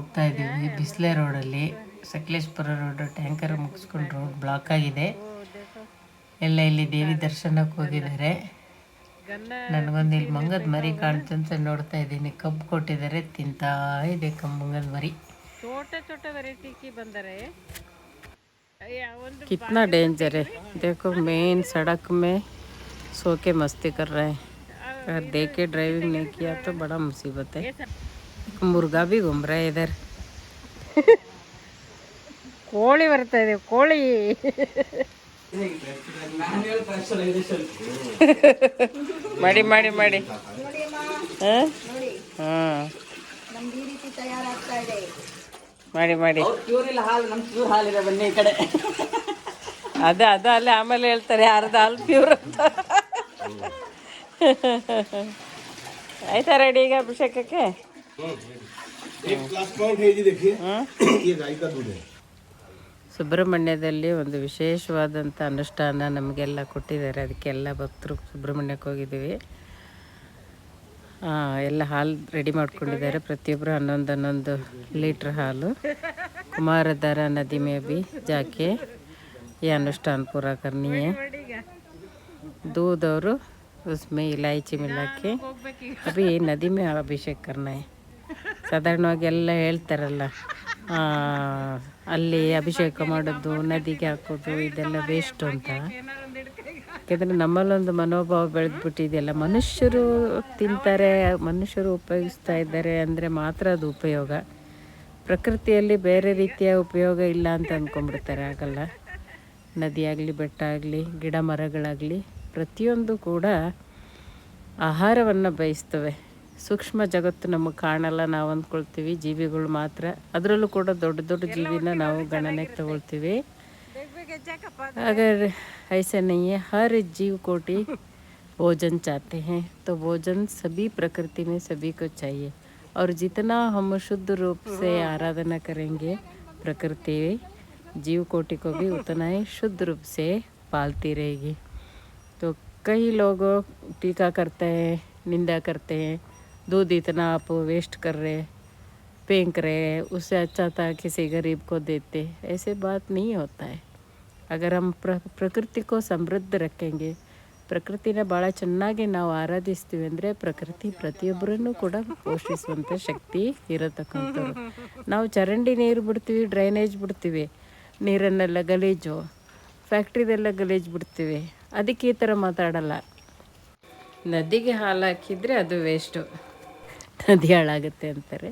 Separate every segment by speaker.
Speaker 1: ಕುಕ್ಕೆ ಸುಬ್ರಹ್ಮಣ್ಯಕ್ಕೆ ಹೋಗ್ತಾ ಇದ್ದೀವಿ ಬಿಸ್ಲೆ ರೋಡಲ್ಲಿ ಸಕಲೇಶ್ಪುರ ರೋಡ್ ಟ್ಯಾಂಕರ್ ಮುಗಿಸ್ಕೊಂಡು ರೋಡ್ ಬ್ಲಾಕ್ ಆಗಿದೆ ಎಲ್ಲ ಇಲ್ಲಿ ದೇವಿ ದರ್ಶನಕ್ಕೆ ಹೋಗಿದ್ದಾರೆ ನನಗೊಂದು ಇಲ್ಲಿ ಮಂಗದ ಮರಿ ಕಾಣ್ತು ಅಂತ ನೋಡ್ತಾ ಇದ್ದೀನಿ ಕಬ್ಬು ಕೊಟ್ಟಿದ್ದಾರೆ ತಿಂತಾ ಇದೆ ಕಮ್ಮಂಗದ ಮರಿ
Speaker 2: छोटे छोटे वेराइटी की बंद रहे
Speaker 1: कितना डेंजर है देखो मेन सड़क में सो के मस्ती कर रहे हैं अगर देख के ड्राइविंग नहीं किया तो बड़ा मुसीबत है ಮುರುಘಾ ಬಿ ಗುಂಬ್ರ ಇದಾರೆ
Speaker 2: ಕೋಳಿ ಬರ್ತಾ ಇದೆ, ಕೋಳಿ.
Speaker 1: ಮಾಡಿ ಮಾಡಿ ಮಾಡಿ. ಮಾಡಿ ಮಾಡಿ. ಅದ ಅದ, ಅಲ್ಲೇ ಆಮೇಲೆ ಹೇಳ್ತಾರೆ ಯಾರ್ದು ಹಾಲು ಪ್ಯೂರ್ ಅಂತ. ಆಯ್ತಾ ರೆಡಿ ಈಗ ಅಭಿಷೇಕಕ್ಕೆ?
Speaker 3: एक ग्लास पॉइंट है जी देखिए ये गाय का दूध है
Speaker 1: ಸುಬ್ರಹ್ಮಣ್ಯದಲ್ಲಿ ಒಂದು ವಿಶೇಷವಾದಂಥ ಅನುಷ್ಠಾನ ನಮಗೆಲ್ಲ ಕೊಟ್ಟಿದ್ದಾರೆ ಅದಕ್ಕೆಲ್ಲ ಭಕ್ತರು ಸುಬ್ರಹ್ಮಣ್ಯಕ್ಕೆ ಹೋಗಿದ್ದೀವಿ ಆ, ಎಲ್ಲ ಹಾಲು ರೆಡಿ ಮಾಡ್ಕೊಂಡಿದ್ದಾರೆ ಪ್ರತಿಯೊಬ್ಬರು ಹನ್ನೊಂದು ಹನ್ನೊಂದು ಲೀಟ್ರ್ ಹಾಲು ಕುಮಾರಧಾರ नदी में भी जाके ये अनुष्ठान पूरा करनी है दूध और उसमें इलायची मिला के अभी नदी में अभिषेक करना है ಸಾಧಾರಣವಾಗಿ ಎಲ್ಲ ಹೇಳ್ತಾರಲ್ಲ ಅಲ್ಲಿ ಅಭಿಷೇಕ ಮಾಡೋದು, ನದಿಗೆ ಹಾಕೋದು, ಇದೆಲ್ಲ ವೇಸ್ಟ್ ಅಂತ. ಯಾಕೆಂದರೆ ನಮ್ಮಲ್ಲೊಂದು ಮನೋಭಾವ ಬೆಳೆದ್ಬಿಟ್ಟಿದೆಯಲ್ಲ, ಮನುಷ್ಯರು ತಿಂತಾರೆ, ಮನುಷ್ಯರು ಉಪಯೋಗಿಸ್ತಾ ಇದ್ದಾರೆ ಅಂದರೆ ಮಾತ್ರ ಅದು ಉಪಯೋಗ. ಪ್ರಕೃತಿಯಲ್ಲಿ ಬೇರೆ ರೀತಿಯ ಉಪಯೋಗ ಇಲ್ಲ ಅಂತ ಅಂದ್ಕೊಂಡ್ಬಿಡ್ತಾರೆ ಆಗಲ್ಲ ನದಿಯಾಗಲಿ ಬೆಟ್ಟ ಆಗಲಿ, ಗಿಡ ಮರಗಳಾಗಲಿ, ಪ್ರತಿಯೊಂದು ಕೂಡ ಆಹಾರವನ್ನು ಬಯಸ್ತವೆ. ಸೂಕ್ಷ್ಮ ಜಗತ್ತು ನಮಗೆ ಕಾಣಲ್ಲ ನಾವು ಅಂದ್ಕೊಳ್ತೀವಿ ಜೀವಿಗಳು ಮಾತ್ರ ಅದರಲ್ಲೂ ಕೂಡ ದೊಡ್ಡ ದೊಡ್ಡ ಜೀವಿನ ನಾವು ಗಣನೆಗೆ ತಗೊಳ್ತೀವಿ अगर ऐसे नहीं है हर जीव कोटि भोजन चाहते हैं तो भोजन सभी प्रकृति में सभी को चाहिए और जितना हम शुद्ध रूप से आराधना करेंगे प्रकृति जीव कोटि को भी उतना ही शुद्ध रूप से पालती रहेगी तो कई लोग टीका करते हैं निंदा करते हैं दूध इतना आप वेस्ट कर रहे फेंक रहे हैं उससे अच्छा था किसी गरीब को देते ऐसे बात नहीं होता है ಅಗರ್ ಹಮ್ ಪ್ರ ಪ್ರಕೃತಿ ಕೋ ಸಮೃದ್ಧ ರಕ್ಕಂಗೆ ಪ್ರಕೃತಿನ ಭಾಳ ಚೆನ್ನಾಗಿ ನಾವು ಆರಾಧಿಸ್ತೀವಿ ಅಂದರೆ ಪ್ರಕೃತಿ ಪ್ರತಿಯೊಬ್ಬರನ್ನು ಕೂಡ ಪೋಷಿಸುವಂಥ ಶಕ್ತಿ ಇರತಕ್ಕಂಥವ್ರು ನಾವು ಚರಂಡಿ ನೀರು ಬಿಡ್ತೀವಿ ಡ್ರೈನೇಜ್ ಬಿಡ್ತೀವಿ ನೀರನ್ನೆಲ್ಲ ಗಲೀಜು ಫ್ಯಾಕ್ಟ್ರಿದೆಲ್ಲ ಗಲೀಜು ಬಿಡ್ತೀವಿ ಅದಕ್ಕೆ ಈ ಥರ ಮಾತಾಡಲ್ಲ ನದಿಗೆ ಹಾಲು ಹಾಕಿದರೆ ಅದು ವೇಸ್ಟು ನದಿ ಹಾಳಾಗುತ್ತೆ ಅಂತಾರೆ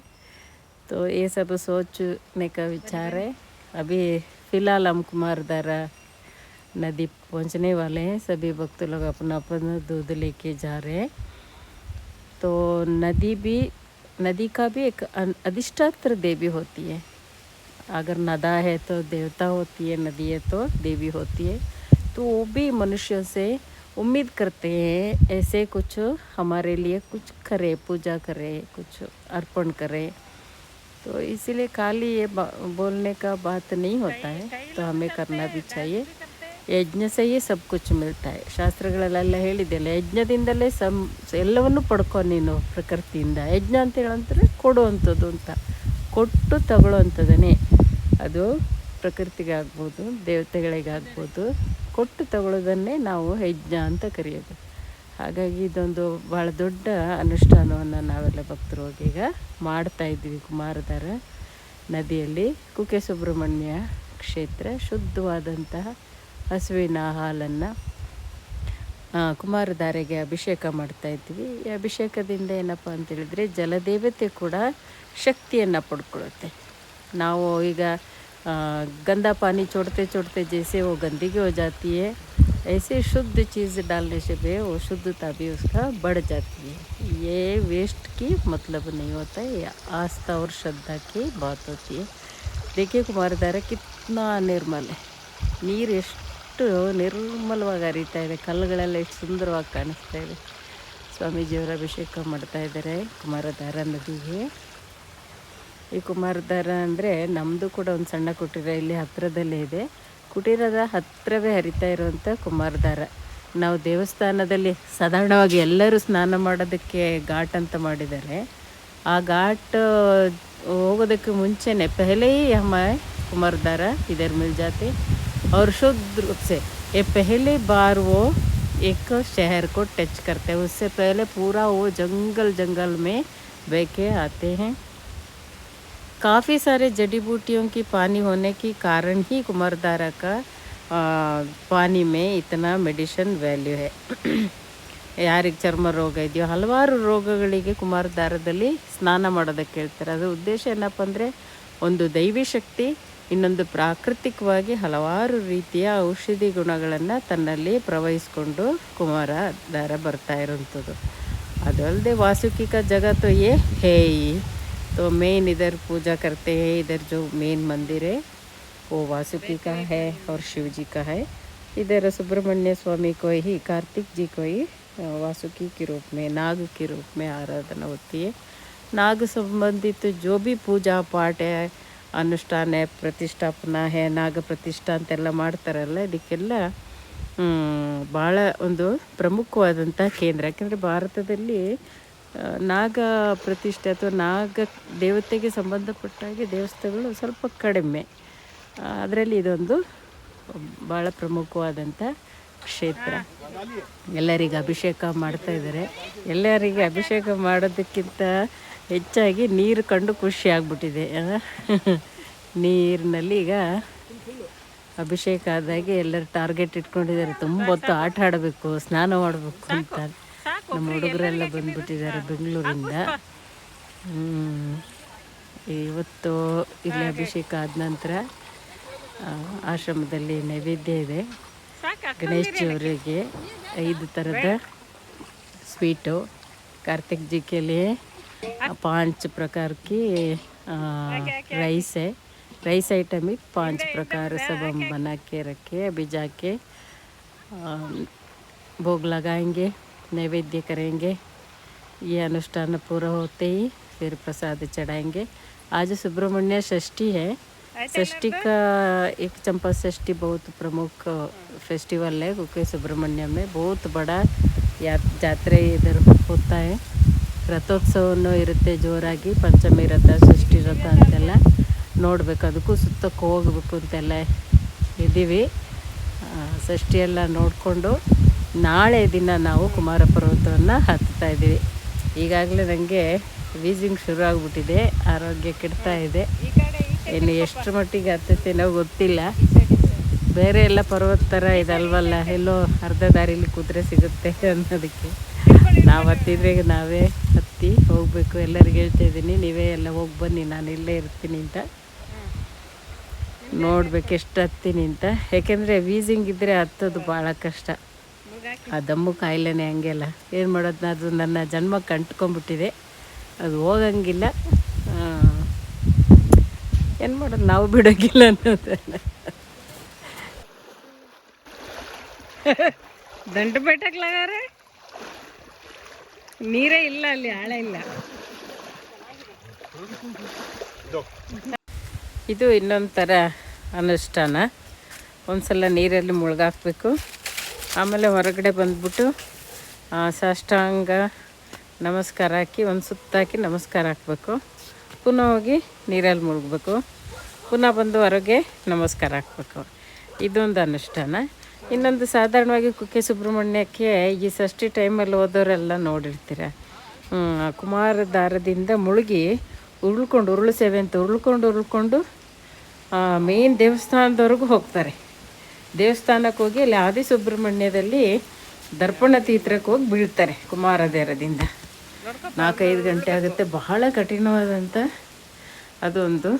Speaker 1: तो ये सब सोचने का विचार है अभी फ़िलहाल हम कुमारधारा नदी पहुंचने वाले हैं सभी भक्त लोग अपना अपना दूध लेके जा रहे हैं तो नदी भी नदी का भी एक अन- अधिष्ठात्र देवी होती है अगर नदा है तो देवता होती है नदी है तो देवी होती है तो वो भी मनुष्य से उम्मीद करते हैं ऐसे कुछ हमारे लिए कुछ करे पूजा करे कुछ अर्पण करे तो इसीलिए खाली ये बा- बोलने का बात नहीं होता है तो हमें करना भी चाहिए ಯಜ್ಞ से ही सब कुछ मिलता है ಶಾಸ್ತ್ರಗಳಲ್ಲೆಲ್ಲ ಹೇಳಿದೆಯಲ್ಲ ಯಜ್ಞದಿಂದಲೇ ಸಂ ಎಲ್ಲವನ್ನು ಪಡ್ಕೊ ನೀನು ಪ್ರಕೃತಿಯಿಂದ ಯಜ್ಞ ಅಂತ ಹೇಳಂತಾರೆ ಕೊಡುವಂಥದ್ದು ಅಂತ ಕೊಟ್ಟು ತಗೊಳ್ಳುವಂಥದ್ದನ್ನೇ ಅದು ಪ್ರಕೃತಿಗೆ ಆಗ್ಬೋದು ದೇವತೆಗಳಿಗೆ ಆಗ್ಬೋದು ಕೊಟ್ಟು ತಗೊಳ್ಳೋದನ್ನೇ ನಾವು ಯಜ್ಞ ಅಂತ ಕರೆಯೋದು. ಹಾಗಾಗಿ ಇದೊಂದು ಭಾಳ ದೊಡ್ಡ ಅನುಷ್ಠಾನವನ್ನು ನಾವೆಲ್ಲ ಭಕ್ತರು ಈಗ ಮಾಡ್ತಾ ಇದ್ವಿ ಕುಮಾರಧಾರ ನದಿಯಲ್ಲಿ. ಕುಕ್ಕೆ ಸುಬ್ರಹ್ಮಣ್ಯ ಕ್ಷೇತ್ರ ಶುದ್ಧವಾದಂತಹ ಹಸುವಿನ ಹಾಲನ್ನು ಕುಮಾರಧಾರೆಗೆ ಅಭಿಷೇಕ ಮಾಡ್ತಾ ಇದ್ವಿ ಈ ಅಭಿಷೇಕದಿಂದ ಏನಪ್ಪ ಅಂತೇಳಿದರೆ ಜಲದೇವತೆ ಕೂಡ ಶಕ್ತಿಯನ್ನು ಪಡ್ಕೊಳ್ಳುತ್ತೆ. ನಾವು ಈಗ गंदा पानी छोड़ते छोड़ते जैसे वो गंदगी हो जाती है ऐसे शुद्ध चीज़ डालने से भी वो शुद्धता भी उसका बढ़ जाती है ये वेस्ट की मतलब नहीं होता है ये आस्था और श्रद्धा की बात होती है देखिए कुमारधारा कितना निर्मल है ನೀರು ಎಷ್ಟು ನಿರ್ಮಲವಾಗಿ ಹರಿತಾ ಇದೆ ಕಲ್ಲುಗಳೆಲ್ಲ ಎಷ್ಟು ಸುಂದರವಾಗಿ ಕಾಣಿಸ್ತಾ ಇದೆ ಸ್ವಾಮೀಜಿಯವರ ಅಭಿಷೇಕ ಮಾಡ್ತಾ ಇದ್ದಾರೆ ಕುಮಾರಧಾರ ನದಿಗೆ ಈ ಕುಮಾರಧಾರ ಅಂದರೆ ನಮ್ಮದು ಕೂಡ ಒಂದು ಸಣ್ಣ ಕುಟೀರ ಇಲ್ಲಿ ಹತ್ತಿರದಲ್ಲೇ ಇದೆ ಕುಟೀರದ ಹತ್ತಿರವೇ ಹರಿತಾ ಇರುವಂಥ ಕುಮಾರಧಾರ ನಾವು ದೇವಸ್ಥಾನದಲ್ಲಿ ಸಾಧಾರಣವಾಗಿ ಎಲ್ಲರೂ ಸ್ನಾನ ಮಾಡೋದಕ್ಕೆ ಘಾಟ್ ಅಂತ ಮಾಡಿದ್ದಾರೆ ಆ ಘಾಟ್ ಹೋಗೋದಕ್ಕೆ ಮುಂಚೆನೆ पहले ही हमें कुमारधारा इधर मिल जाते और शुद्ध रूप से ये पहली बार वो एक शहर को टच करते हैं उससे पहले पूरा वो जंगल जंगल में बह के आते हैं काफ़ी सारे जड़ी बूटियों की पानी होने के कारण ही कुमारधारा का आ, ಪಾನಿ ಮೇ ಇತನಾ ಮೆಡಿಷನ್ ವ್ಯಾಲ್ಯೂ ಹೇ ಯಾರಿಗೆ ಚರ್ಮ ರೋಗ ಇದೆಯೋ ಹಲವಾರು ರೋಗಗಳಿಗೆ ಕುಮಾರಧಾರದಲ್ಲಿ ಸ್ನಾನ ಮಾಡೋದಕ್ಕೆ ಹೇಳ್ತಾರೆ ಅದರ ಉದ್ದೇಶ ಏನಪ್ಪ ಅಂದರೆ ಒಂದು ದೈವಿ ಶಕ್ತಿ ಇನ್ನೊಂದು ಪ್ರಾಕೃತಿಕವಾಗಿ ಹಲವಾರು ರೀತಿಯ ಔಷಧಿ ಗುಣಗಳನ್ನು ತನ್ನಲ್ಲಿ ಪ್ರವಹಿಸ್ಕೊಂಡು ಕುಮಾರಧಾರ ಬರ್ತಾ ಇರೋಂಥದ್ದು ಅದು ಅಲ್ಲದೆ वासुकी का जगह तो ये है ही तो मेन इधर पूजा करते हैं इधर जो मेन मंदिर है वो वासुकी का है और शिव जी का है इधर सुब्रमण्य स्वामी को ही कार्तिक जी को ही अ, वासुकी के रूप में नाग के रूप में आराधना होती है नाग संबंधित जो भी पूजा पाठ है ಅನುಷ್ಠಾನ ಪ್ರತಿಷ್ಠಾಪನಾ ಹೇ ನಾಗ ಪ್ರತಿಷ್ಠಾ ಅಂತೆಲ್ಲ ಮಾಡ್ತಾರಲ್ಲ ಇದಕ್ಕೆಲ್ಲ ಭಾಳ ಒಂದು ಪ್ರಮುಖವಾದಂಥ ಕೇಂದ್ರ ಯಾಕೆಂದರೆ ಭಾರತದಲ್ಲಿ ಆ, ನಾಗ ಪ್ರತಿಷ್ಠೆ ಅಥವಾ ನಾಗ ದೇವತೆಗೆ ಸಂಬಂಧಪಟ್ಟಾಗೆ ದೇವಸ್ಥಾನಗಳು ಸ್ವಲ್ಪ ಕಡಿಮೆ. ಅದರಲ್ಲಿ ಇದೊಂದು ಭಾಳ ಪ್ರಮುಖವಾದಂಥ ಕ್ಷೇತ್ರ. ಎಲ್ಲರಿಗೆ ಅಭಿಷೇಕ ಮಾಡ್ತಾ ಇದ್ದಾರೆ. ಎಲ್ಲರಿಗೆ ಅಭಿಷೇಕ ಮಾಡೋದಕ್ಕಿಂತ ಹೆಚ್ಚಾಗಿ ನೀರು ಕಂಡು ಖುಷಿ ಆಗ್ಬಿಟ್ಟಿದೆ. ನೀರಿನಲ್ಲಿ ಈಗ ಅಭಿಷೇಕ ಆದಾಗೆ ಎಲ್ಲರೂ ಟಾರ್ಗೆಟ್ ಇಟ್ಕೊಂಡಿದ್ದಾರೆ. ತುಂಬ ಹೊತ್ತು ಆಟ ಆಡಬೇಕು, ಸ್ನಾನ ಮಾಡಬೇಕು ಅಂತ. ನಮ್ಮ ಹುಡುಗರೆಲ್ಲ ಬಂದ್ಬಿಟ್ಟಿದ್ದಾರೆ ಬೆಂಗಳೂರಿಂದ ಹ್ಮ್. ಇವತ್ತು ಇಲ್ಲಿ ಅಭಿಷೇಕ ಆದ ನಂತರ ಆ, ಆಶ್ರಮದಲ್ಲಿ ನೈವೇದ್ಯ ಇದೆ ಗಣೇಶ್ ಜಿ ಅವರಿಗೆ ಐದು ಥರದ ಸ್ವೀಟು कार्तिक जी के लिए पांच प्रकार की आ, राइस है राइस आइटम ही पांच प्रकार सब हम बना के रखे अभी जाके आ, भोग लगाएंगे नैवेद्य करेंगे ये अनुष्ठान पूरा होते ही फिर प्रसाद चढ़ाएंगे आज सुब्रमण्य षष्ठी है षष्ठी का एक चंपा षष्ठी बहुत प्रमुख फेस्टिवल है क्योंकि सुब्रमण्य में बहुत बड़ा या ಜಾತ್ರೆ इधर होता है ರಥೋತ್ಸವನೂ ಇರುತ್ತೆ ಜೋರಾಗಿ ಪಂಚಮಿ ರಥ ಷಷ್ಠಿ ರಥ ಅಂತೆಲ್ಲ ನೋಡಬೇಕು ಅದಕ್ಕೂ ಸುತ್ತಕ್ಕೆ ಹೋಗ್ಬೇಕು ಅಂತೆಲ್ಲ ಇದ್ದೀವಿ ಆ, ಷಷ್ಠಿ ಎಲ್ಲ ನೋಡಿಕೊಂಡು ನಾಳೆ ದಿನ ನಾವು ಕುಮಾರ ಪರ್ವತವನ್ನು ಹತ್ತುತ್ತಾ ಇದ್ದೀವಿ. ಈಗಾಗಲೇ ನನಗೆ ವೀಸಿಂಗ್ ಶುರು ಆಗಿಬಿಟ್ಟಿದೆ, ಆರೋಗ್ಯ ಕೆಡ್ತಾ ಇದೆ. ಇನ್ನು ಎಷ್ಟು ಮಟ್ಟಿಗೆ ಹತ್ತುತ್ತೇನೋ ಗೊತ್ತಿಲ್ಲ. ಬೇರೆ ಎಲ್ಲ ಪರ್ವತ ಥರ ಇದಲ್ವಲ್ಲ ಎಲ್ಲೋ ಅರ್ಧ ದಾರಿಲಿ ಕುದುರೆ ಸಿಗುತ್ತೆ ಅನ್ನೋದಕ್ಕೆ. ನಾವು ಹತ್ತಿದ್ರೆ ನಾವೇ ಹತ್ತಿ ಹೋಗಬೇಕು. ಎಲ್ಲರಿಗೂ ಹೇಳ್ತಾ ಇದ್ದೀನಿ, ನೀವೇ ಎಲ್ಲ ಹೋಗಿ ಬನ್ನಿ, ನಾನು ಇಲ್ಲೇ ಇರ್ತೀನಿ ಅಂತ. ನೋಡ್ಬೇಕು ಎಷ್ಟು ಹತ್ತೀನಿ ಅಂತ. ಯಾಕೆಂದರೆ ವೀಸಿಂಗ್ ಇದ್ದರೆ ಹತ್ತೋದು ಭಾಳ ಕಷ್ಟ. ಆ ದಮ್ಮು ಕಾಯಿಲೆನೇ ಹಂಗೆಲ್ಲ. ಏನು ಮಾಡೋದು ಅದು ನನ್ನ ಜನ್ಮ ಅಂಟ್ಕೊಂಡ್ಬಿಟ್ಟಿದೆ ಅದು ಹೋಗಂಗಿಲ್ಲ. ಏನು ಮಾಡೋದು? ನಾವು ಬಿಡೋಂಗಿಲ್ಲ ಅನ್ನೋದನ್ನ
Speaker 2: ದಂಡ ಬೆಟ್ಟಕ್ಕೆ ಲಗಾರೆ ನೀರೇ ಇಲ್ಲ ಅಲ್ಲಿ ಆಳ ಇಲ್ಲ.
Speaker 1: ಇದು ಇನ್ನೊಂದು ಥರ ಅನುಷ್ಠಾನ. ಒಂದ್ಸಲ ನೀರಲ್ಲಿ ಮುಳುಗಾಕ್ಬೇಕು. ಆಮೇಲೆ ಹೊರಗಡೆ ಬಂದ್ಬಿಟ್ಟು ಸಾಷ್ಟಾಂಗ ನಮಸ್ಕಾರ ಹಾಕಿ, ಒಂದು ಸುತ್ತಾಕಿ ನಮಸ್ಕಾರ ಹಾಕಬೇಕು. ಪುನಃ ಹೋಗಿ ನೀರಲ್ಲಿ ಮುಳುಗಬೇಕು. ಪುನಃ ಬಂದು ಹೊರಗೆ ನಮಸ್ಕಾರ ಹಾಕಬೇಕು. ಇದೊಂದು ಅನುಷ್ಠಾನ. ಇನ್ನೊಂದು ಸಾಧಾರಣವಾಗಿ ಕುಕ್ಕೆ ಸುಬ್ರಹ್ಮಣ್ಯಕ್ಕೆ ಈ ಷಷ್ಠಿ ಟೈಮಲ್ಲಿ ಹೋದವರೆಲ್ಲ ನೋಡಿರ್ತೀರ. ಕುಮಾರ ದಾರದಿಂದ ಮುಳುಗಿ ಉರುಳ್ಕೊಂಡು, ಉರುಳು ಸೇವೆ ಅಂತ ಉರುಳ್ಕೊಂಡು ಉರುಳ್ಕೊಂಡು ಮೇನ್ ದೇವಸ್ಥಾನದವರೆಗೂ ಹೋಗ್ತಾರೆ. ದೇವಸ್ಥಾನಕ್ಕೆ ಹೋಗಿ ಅಲ್ಲಿ ಆದಿಸುಬ್ರಹ್ಮಣ್ಯದಲ್ಲಿ ದರ್ಪಣ ತೀತ್ರಕ್ಕೆ ಹೋಗಿ ಬೀಳ್ತಾರೆ ಕುಮಾರದೇರದಿಂದ ನಾಲ್ಕೈದು ಗಂಟೆ ಆಗುತ್ತೆ. ಬಹಳ ಕಠಿಣವಾದಂಥ ಅದೊಂದು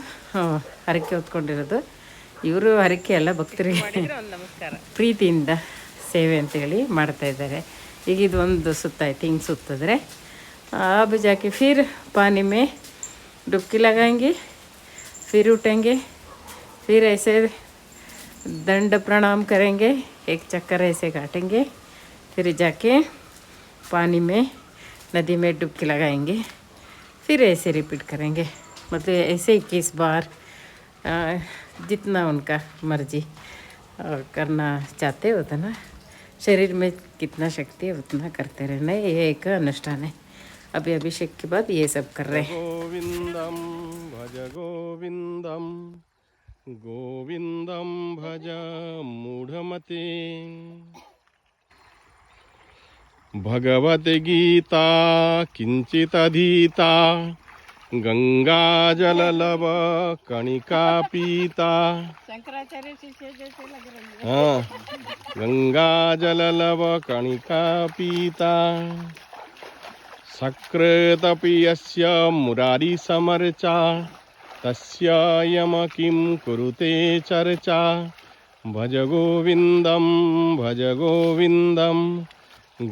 Speaker 1: ಹರಕೆ ಹೊತ್ಕೊಂಡಿರೋದು. ಇವರು ಹರಕೆ ಅಲ್ಲ, ಭಕ್ತರಿಗೆ ಪ್ರೀತಿಯಿಂದ ಸೇವೆ ಅಂತೇಳಿ ಮಾಡ್ತಾಯಿದ್ದಾರೆ ಈಗ ಸುತ್ತ ಸುತ್ತಾಯ್ತು ಹಿಂಗೆ ಸುತ್ತಿದ್ರೆ. ಆ ಜಾಕೆ ಫಿರ್, ಪಾನಿಮೆ, ಡುಕ್ಕಿ ಲಗಂಗಿ ಲಗಾಂಗಿ ಫಿರ್ ಉಟಂಗೆ ಫಿರ್ ಐಸೆ दंड प्रणाम करेंगे, एक चक्कर ऐसे काटेंगे, फिर जाके पानी में, नदी में डुबकी लगाएँगे, फिर ऐसे रिपीट करेंगे। मतलब ऐसे इक्कीस बार जितना उनका मर्ज़ी करना चाहते उतना। शरीर में कितना शक्ति है, उतना करते रहना, ये एक अनुष्ठान है। अभी अभिषेक के बाद ये सब कर रहे हैं।
Speaker 4: गोविन्दं भज गोविन्दं गोविन्दं भज मूढमते। भगवद्गीता किञ्चिदधीता गङ्गाजललव कणिका पीता
Speaker 2: है
Speaker 4: हाँ गङ्गाजललव कणिका पीता सकृतपि यस्य मुरारिसमर्चा। तस्य यम किं कुरुते चर्चा भज गोविन्दं भज गोविन्दं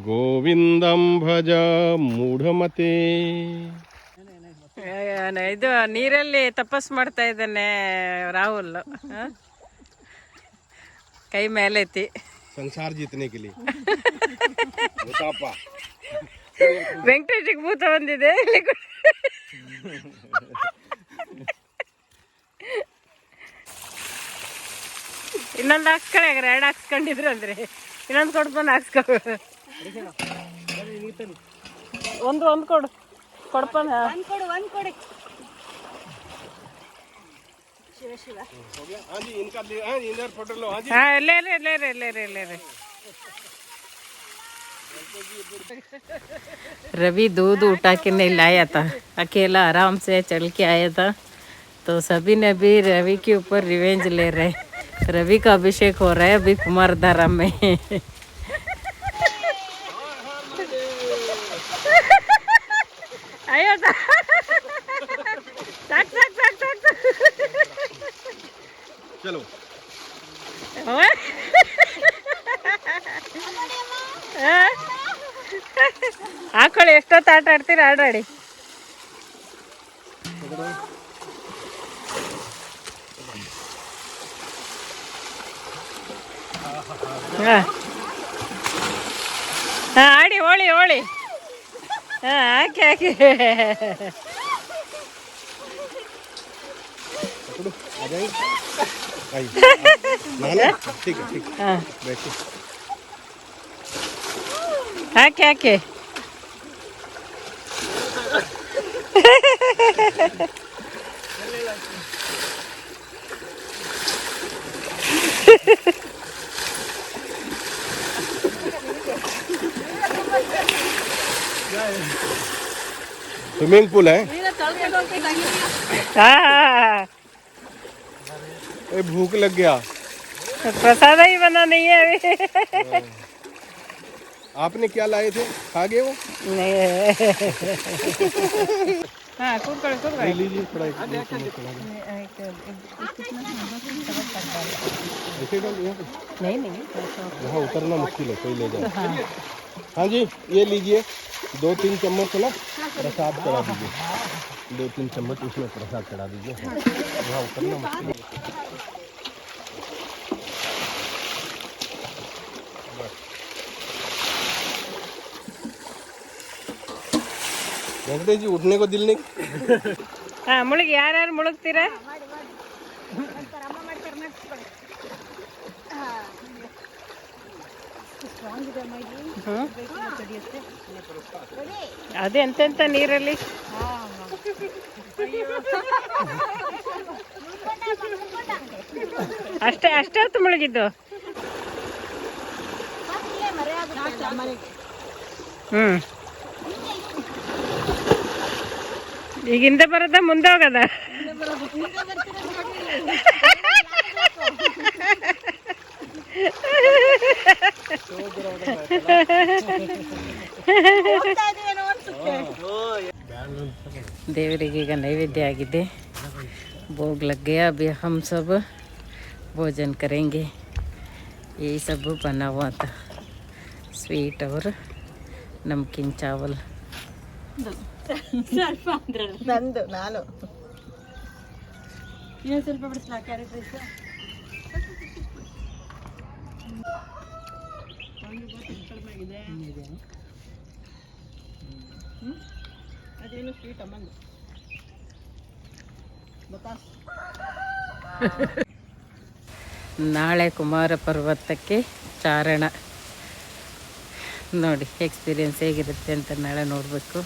Speaker 4: गोविन्दं भज मूढमते
Speaker 2: ಏನ್ ಇದು ನೀರಲ್ಲಿ ತಪಸ್ ಮಾಡ್ತಾ ಇದ್ದಾನೆ ರಾಹುಲ್ ಹ? ಕೈ ಮೇಲೆತ್ತಿ
Speaker 4: संसार जीतने के लिए मोटापा
Speaker 2: ವೆಂಕಟೇಶಿಗೆ ಭೂತ ಬಂದಿದೆ ಇನ್ನೊಂದು ಹಾಕ್ಸ್ಕೊಳ್ಳಿ ಹಾಗಾದ್ರೆ ಎರಡು ಹಾಕ್ಸ್ಕೊಂಡಿದ್ರು ಅಂದ್ರೆ ಇನ್ನೊಂದು ಕೊಡ್ಬಂದು ಹಾಕ್ಸ್ಕೊ ಒಂದು ಒಂದು ಕೊಡು ಕೊಡ್ಪನ್
Speaker 4: हाँ जी इनका ले हाँ जी इधर फोटो लो हाँ जी
Speaker 2: ಹಾ ಇಲ್ಲೇ ರೀ ಇಲ್ಲೇ ರೀ ಇಲ್ಲೇ ರೀ ಇಲ್ಲೇ ರೀ
Speaker 1: रवि दूध उठा के नहीं लाया था अकेला आराम से चल के आया था तो सभी ने भी रवि के ऊपर रिवेंज ले रहे रवि का अभिषेक हो रहा है अभी कुमार धारा में
Speaker 2: ಅಯ್ಯೋ ಸಾಕು ಸಾಕು ಸಾಕು ಸಾಕು
Speaker 4: चलो
Speaker 2: ಹಾಕೊಳ್ಳಿ ಎಷ್ಟೊತ್ತು ಆಟ ಆಡ್ತೀರ ಆಡಾಡಿ ಹಾಂ ಆಡಿ ಓಳಿ ಓಳಿ ಹಾಂ ಹಾಕಿ ಹಾಕಿ
Speaker 4: ಹಾಕಿ ಹಾಕಿ Ha ha ha. Swimming pool है। ये भूख लग गया।
Speaker 2: प्रसाद ही बना नहीं है अभी। हाँ।
Speaker 4: आपने क्या लाए थे? खा गए वो?
Speaker 2: नहीं हाँ,
Speaker 4: उतरना मुश्किल है कोई ले जाए। हाँ।, हाँ जी ये लीजिए। दो तीन चम्मच ना? प्रसाद चढ़ा दीजिए दो तीन चम्मच उसमें प्रसाद चढ़ा दीजिए हाँ, यहाँ उतरना मुश्किल है वेंकटेश जी उठने को दिल नहीं
Speaker 2: ಹಾಂ ಮುಳುಗಿ ಯಾರ್ಯಾರು ಮುಳುಗ್ತೀರಾ ಹ್ಮ್? ಅದು ಎಂತೆಂತ ನೀರಲ್ಲಿ? ಅಷ್ಟೇ ಅಷ್ಟೇ ಹೊತ್ತು ಮುಳುಗಿದ್ದು? ಹ್ಮ್. ಈಗ ಹಿಂದೆ ಬರೋದ ಮುಂದೆ ಹೋಗದ?
Speaker 1: ದೇವರಿಗೆ ಈಗ ನೈವೇದ್ಯ ಆಗಿದೆ. ಭೋಗ ಲಗ್ گیا अब हम सब भोजन کریں گے ಈ سب બના ہوا ಸ್ವೀಟ್ ಅವರು नमकीन चावल
Speaker 2: ನಂದು. ನಾನು. ಸ್ವಲ್ಪ ಅದೇನು ಸ್ವೀಟ್
Speaker 1: ನಾಳೆ ಕುಮಾರ ಪರ್ವತಕ್ಕೆ ಚಾರಣ. ನೋಡಿ ಎಕ್ಸ್ಪೀರಿಯನ್ಸ್ ಹೇಗಿರುತ್ತೆ ಅಂತ ನಾಳೆ ನೋಡಬೇಕು.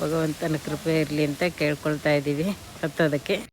Speaker 1: ಭಗವಂತನ ಕೃಪೆ ಇರಲಿ ಅಂತ ಕೇಳ್ಕೊಳ್ತಾ ಇದ್ದೀವಿ. ಹತ್ತೋದಕ್ಕೆ